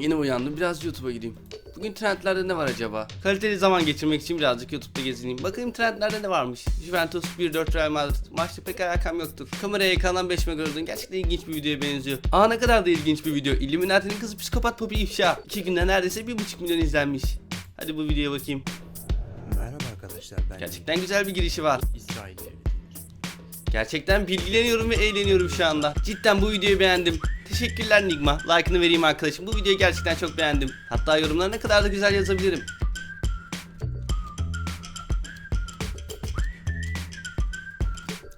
Yeni uyandım. Biraz YouTube'a gideyim. Bugün trendlerde ne var acaba? Kaliteli zaman geçirmek için birazcık YouTube'da gezineyim. Bakayım trendlerde ne varmış. Juventus 1-4 Real Madrid. Maçta pek alakam yoktu. Kameraya ekrandan 5 megahertz'ın gerçekten ilginç bir videoya benziyor. Aa ne kadar da ilginç bir video. Illuminati'nin kızı psikopat Poppy ifşa. 2 günde neredeyse 1,5 milyon izlenmiş. Hadi bu videoya bakayım. Merhaba arkadaşlar ben Gerçekten güzel bir girişi var. İsrail devleti. Gerçekten bilgileniyorum ve eğleniyorum şu anda. Cidden bu videoyu beğendim. Teşekkürler Nigma. Like'ını vereyim arkadaşım. Bu videoyu gerçekten çok beğendim. Hatta yorumlara ne kadar da güzel yazabilirim.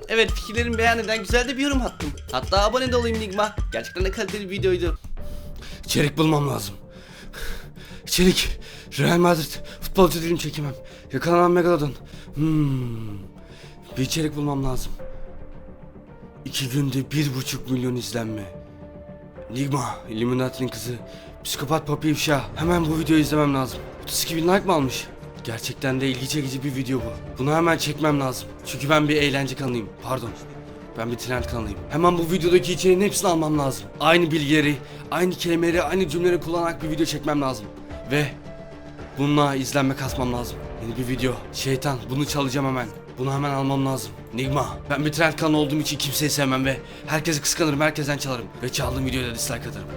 Evet fikirlerimi beyan eden güzel de bir yorum attım. Hatta abone de olayım Nigma. Gerçekten de kaliteli bir videoydu. İçerik bulmam lazım. İçerik. Real Madrid. Futbolcu dilim çekemem. Yakalanan Megalodon. Hmm. Bir içerik bulmam lazım. İki günde bir buçuk milyon izlenme. Nigma, Illuminati'nin kızı. Psikopat Poppy ifşa. Hemen bu videoyu izlemem lazım. 32 bin like mı almış? Gerçekten de ilgi çekici bir video bu. Bunu hemen çekmem lazım. Çünkü ben bir eğlence kanalıyım. Pardon. Ben bir trend kanalıyım. Hemen bu videodaki içeriğin hepsini almam lazım. Aynı bilgileri, aynı kelimeleri, aynı cümleleri kullanarak bir video çekmem lazım. Ve bununla izlenme kasmam lazım. Yeni bir video. Şeytan bunu çalacağım hemen. Bunu hemen almam lazım. Nigma. Ben bir trend kanalı olduğum için kimseyi sevmem ve herkesi kıskanırım, herkesten çalarım. Ve çaldığım videoya da dislike atarım.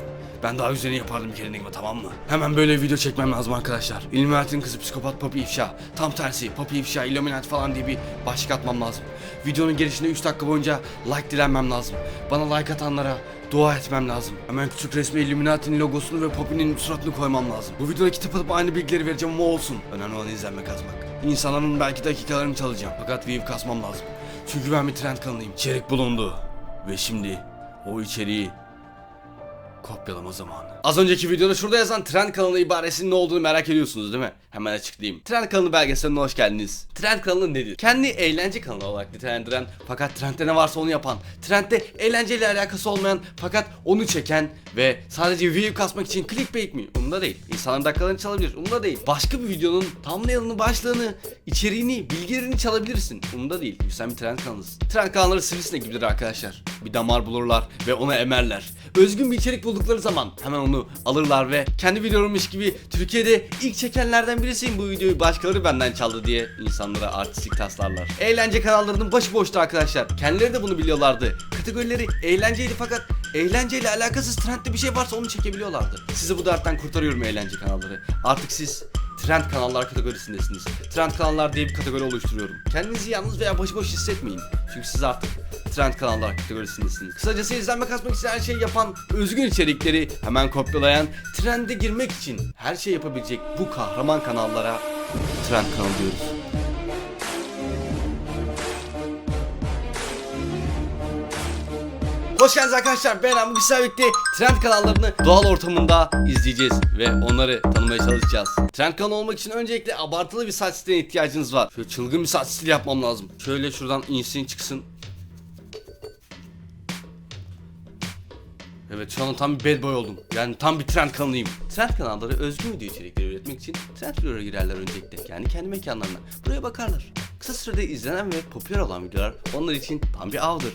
Ben daha güzelini yapardım bir kere Nigma tamam mı? Hemen böyle bir video çekmem lazım arkadaşlar. Illuminati'nin kızı psikopat Poppy ifşa. Tam tersi Poppy ifşa, Illuminati falan diye bir başlık atmam lazım. Videonun girişinde 3 dakika boyunca like dilenmem lazım. Bana like atanlara dua etmem lazım. Hemen küçük resme Illuminati'nin logosunu ve Poppy'nin suratını koymam lazım. Bu videodaki tıpatıp aynı bilgileri vereceğim ama olsun. Önemli olan izlenme kazmak. İnsanların belki dakikalarını çalacağım. Fakat view kasmam lazım. Çünkü ben bir trend kanalıyım. İçerik bulundu. Ve şimdi o içeriği Kopyalama zamanı. Az önceki videoda şurada yazan Trend kanalı ibaresinin ne olduğunu merak ediyorsunuz değil mi? Hemen açıklayayım. Trend kanalı belgeseline hoş geldiniz. Trend kanalı nedir? Kendi eğlence kanalı olarak nitelendiren fakat trendde ne varsa onu yapan, trendde eğlenceyle alakası olmayan fakat onu çeken ve sadece view kasmak için clickbait mi? Umurumda değil. İnsanların dakikalarını çalabilir. Umurumda değil. Başka bir videonun thumbnail'ını, başlığını, içeriğini, bilgilerini çalabilirsin. Umurumda değil. Sen bir trend kanalısın. Trend kanalları sivrisinek gibidir arkadaşlar. Bir damar bulurlar ve onu emerler. Özgün bir içerik buldukları zaman hemen onu alırlar ve kendi videommuş gibi Türkiye'de ilk çekenlerden birisiyim bu videoyu başkaları benden çaldı diye insanlara artistik taslarlar. Eğlence kanallarının başı boştu arkadaşlar. Kendileri de bunu biliyorlardı. Kategorileri eğlenceydi fakat eğlenceyle alakasız trendli bir şey varsa onu çekebiliyorlardı. Sizi bu dertten kurtarıyorum eğlence kanalları. Artık siz Trend kanallar kategorisindesiniz. Trend kanallar diye bir kategori oluşturuyorum. Kendinizi yalnız veya başıboş hissetmeyin. Çünkü siz artık trend kanallar kategorisindesiniz. Kısacası izlenme kasmak için her şeyi yapan, özgün içerikleri hemen kopyalayan, trende girmek için her şey yapabilecek bu kahraman kanallara trend kanal diyoruz. Hoş geldiniz arkadaşlar. Ben Güzel birlikte trend kanallarını doğal ortamında izleyeceğiz ve onları tanımaya çalışacağız. Trend kanalı olmak için öncelikle abartılı bir saç stiline ihtiyacınız var. Şöyle çılgın bir saç stili yapmam lazım. Şöyle şuradan insin çıksın. Evet şu anda tam bir bad boy oldum. Yani tam bir trend kanalıyım. Trend kanalları özgün video içerikleri üretmek için trend videolara girerler öncelikle. Yani kendi mekanlarına. Buraya bakarlar. Kısa sürede izlenen ve popüler olan videolar onlar için tam bir avdır.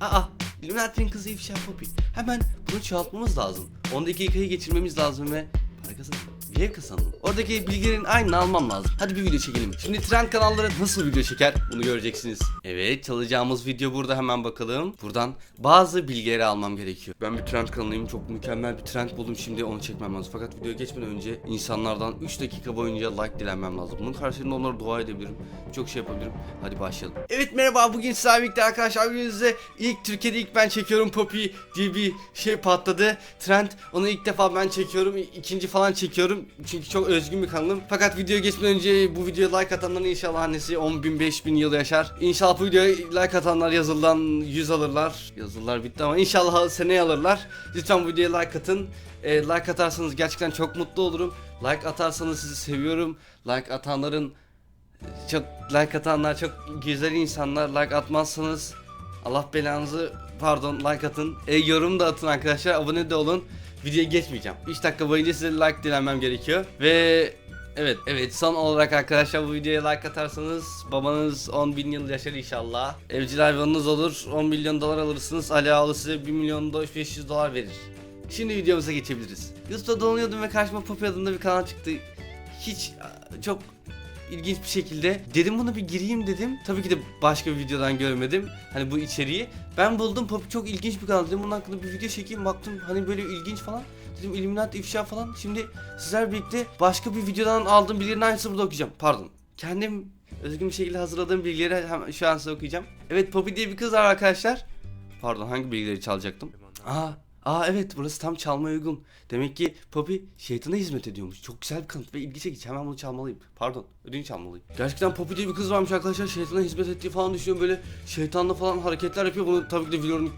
Aa, Illuminati'nin kızı ifşa Poppy. Hemen bunu çoğaltmamız lazım. 10 dakikayı geçirmemiz lazım ve para kazanalım. View kazanalım. Oradaki bilgilerin aynını almam lazım. Hadi bir video çekelim. Şimdi trend kanalları nasıl video çeker bunu göreceksiniz. Evet çalacağımız video burada hemen bakalım. Buradan bazı bilgileri almam gerekiyor. Ben bir trend kanalıyım. Çok mükemmel bir trend buldum. Şimdi onu çekmem lazım. Fakat videoya geçmeden önce insanlardan 3 dakika boyunca like dilenmem lazım. Bunun karşılığında onlara dua edebilirim. Çok şey yapabilirim. Hadi başlayalım. Evet merhaba. Bugün sizlerle birlikte arkadaşlar gününüzde ilk Türkiye'de ilk ben çekiyorum. Poppy diye bir şey patladı. Trend. Onu ilk defa ben çekiyorum. İkinci falan çekiyorum. Çünkü çok özgün bir kanalım. Fakat videoya geçmeden önce bu videoya like atanların inşallah annesi 10 bin 5 bin yıl yaşar. İnşallah bu videoya like atanlar yazıldan 100 alırlar. Yazılar bitti ama inşallah seneye alırlar. Lütfen bu videoya like atın. E, like atarsanız gerçekten çok mutlu olurum. Like atarsanız sizi seviyorum. Like atanların çok like atanlar çok güzel insanlar. Like atmazsanız Allah belanızı pardon like atın. E, yorum da atın arkadaşlar. Abone de olun. Videoya geçmeyeceğim. 3 dakika boyunca size like dilenmem gerekiyor. Ve evet evet son olarak arkadaşlar bu videoya like atarsanız babanız 10 bin yıl yaşar inşallah. Evcil hayvanınız olur 10 milyon dolar alırsınız. Ali Ağalı size 1 milyon do- 500 dolar verir. Şimdi videomuza geçebiliriz. YouTube'da dolanıyordum ve karşıma Poppy adında bir kanal çıktı. Hiç çok ilginç bir şekilde dedim buna bir gireyim dedim. Tabii ki de başka bir videodan görmedim. Hani bu içeriği. Ben buldum Poppy çok ilginç bir kanal dedim. Bunun hakkında bir video çekeyim baktım hani böyle ilginç falan. Dedim Illuminati ifşa falan. Şimdi sizler birlikte başka bir videodan aldığım bilgilerin aynısını burada okuyacağım. Pardon. Kendim özgün bir şekilde hazırladığım bilgileri hemen şu an size okuyacağım. Evet Poppy diye bir kız var arkadaşlar. Pardon hangi bilgileri çalacaktım? Aa, aa evet burası tam çalmaya uygun. Demek ki Poppy şeytana hizmet ediyormuş. Çok güzel bir kanıt ve ilgi çekici. Hemen bunu çalmalıyım. Pardon, ödünç çalmalıyım. Gerçekten Poppy diye bir kız varmış arkadaşlar. Şeytana hizmet ettiği falan düşünüyorum. Böyle şeytanla falan hareketler yapıyor. Bunu tabii ki de videonun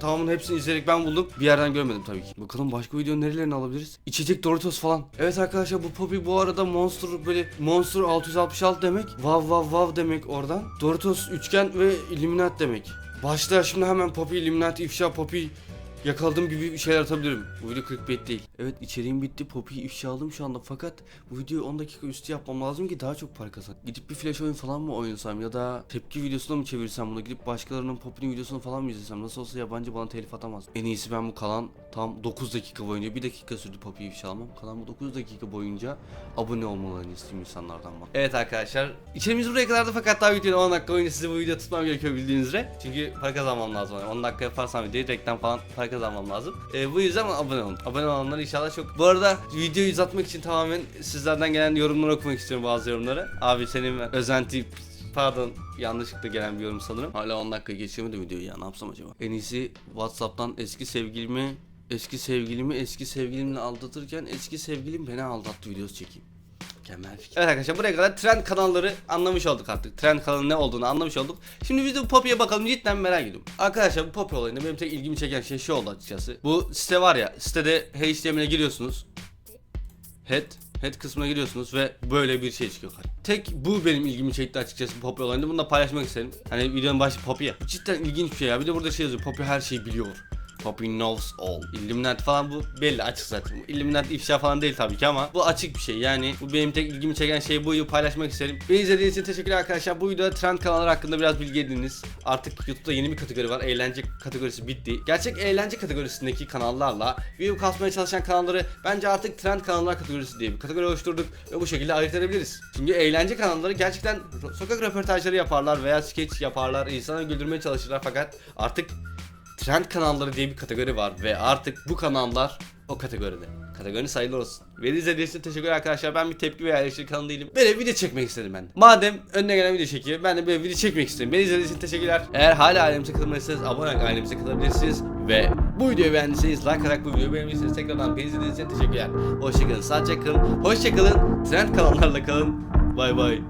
tamamını hepsini izleyerek ben buldum. Bir yerden görmedim tabii ki. Bakalım başka video nerelerini alabiliriz? İçecek Doritos falan. Evet arkadaşlar bu Poppy bu arada Monster böyle Monster 666 demek. Wow wow wow demek oradan. Doritos üçgen ve Illuminati demek. Başta şimdi hemen Poppy Illuminati ifşa Poppy yakaladığım gibi şeyler atabilirim. Bu video clickbait değil. Evet içeriğim bitti. Poppy'yi ifşaladım şu anda fakat bu videoyu 10 dakika üstü yapmam lazım ki daha çok para kazan. Gidip bir flash oyun falan mı oynasam ya da tepki videosuna mı çevirsem bunu gidip başkalarının Poppy'nin videosunu falan mı izlesem nasıl olsa yabancı bana telif atamaz. En iyisi ben bu kalan tam 9 dakika boyunca 1 dakika sürdü Poppy'yi ifşalamam. Kalan bu 9 dakika boyunca abone olmalarını isteyeyim insanlardan bak. Evet arkadaşlar içeriğimiz buraya kadardı fakat daha videonun 10 dakika boyunca size bu videoyu tutmam gerekiyor bildiğiniz üzere. Çünkü para kazanmam lazım. Yani 10 dakika yaparsam videoyu reklam falan para kazanmam lazım. Ee, bu yüzden abone olun. Abone olanlar inşallah çok. Bu arada videoyu uzatmak için tamamen sizlerden gelen yorumları okumak istiyorum bazı yorumları. Abi senin özenti Pardon yanlışlıkla gelen bir yorum sanırım. Hala 10 dakika geçiyor mu da videoyu ya ne yapsam acaba? En iyisi Whatsapp'tan eski sevgilimi eski sevgilimi eski sevgilimle aldatırken eski sevgilim beni aldattı videosu çekeyim. Mükemmel fikir. Evet arkadaşlar buraya kadar trend kanalları anlamış olduk artık. Trend kanalı ne olduğunu anlamış olduk. Şimdi biz de bu Poppy'ye bakalım cidden merak ediyorum. Arkadaşlar bu Poppy olayında benim tek ilgimi çeken şey şu oldu açıkçası. Bu site var ya sitede HTML'e giriyorsunuz. Head Head kısmına giriyorsunuz ve böyle bir şey çıkıyor. Tek bu benim ilgimi çekti açıkçası Poppy olayında. Bunu da paylaşmak istedim. Hani videonun başı Poppy. Cidden ilginç bir şey ya. Bir de burada şey yazıyor. Poppy her şeyi biliyor. Poppy knows all. Illuminati falan bu belli açık zaten. Bu Illuminati ifşa falan değil tabii ki ama bu açık bir şey. Yani bu benim tek ilgimi çeken şey bu paylaşmak isterim. Beni izlediğiniz için teşekkürler arkadaşlar. Bu videoda trend kanalları hakkında biraz bilgi edindiniz. Artık YouTube'da yeni bir kategori var. Eğlence kategorisi bitti. Gerçek eğlence kategorisindeki kanallarla view kasmaya çalışan kanalları bence artık trend kanallar kategorisi diye bir kategori oluşturduk ve bu şekilde ayırt edebiliriz. Çünkü eğlence kanalları gerçekten sokak röportajları yaparlar veya sketch yaparlar, insanları güldürmeye çalışırlar fakat artık Trend kanalları diye bir kategori var ve artık bu kanallar o kategoride. Kategorinin sayılı olsun. Beni izlediğiniz için teşekkürler arkadaşlar. Ben bir tepki veya eleştiri kanalı değilim. Böyle video çekmek istedim ben de. Madem önüne gelen video çekiyor ben de böyle video çekmek istedim. Beni izlediğiniz için teşekkürler. Eğer hala ailemize katılmadıysanız abone olarak ailemize katılabilirsiniz. Ve bu videoyu beğendiyseniz like atarak bu videoyu beğenmişsiniz. Tekrardan beni izlediğiniz için teşekkürler. Hoşçakalın, sağlıcakla kalın. Hoşçakalın. Trend kanallarla kalın. Bay bay.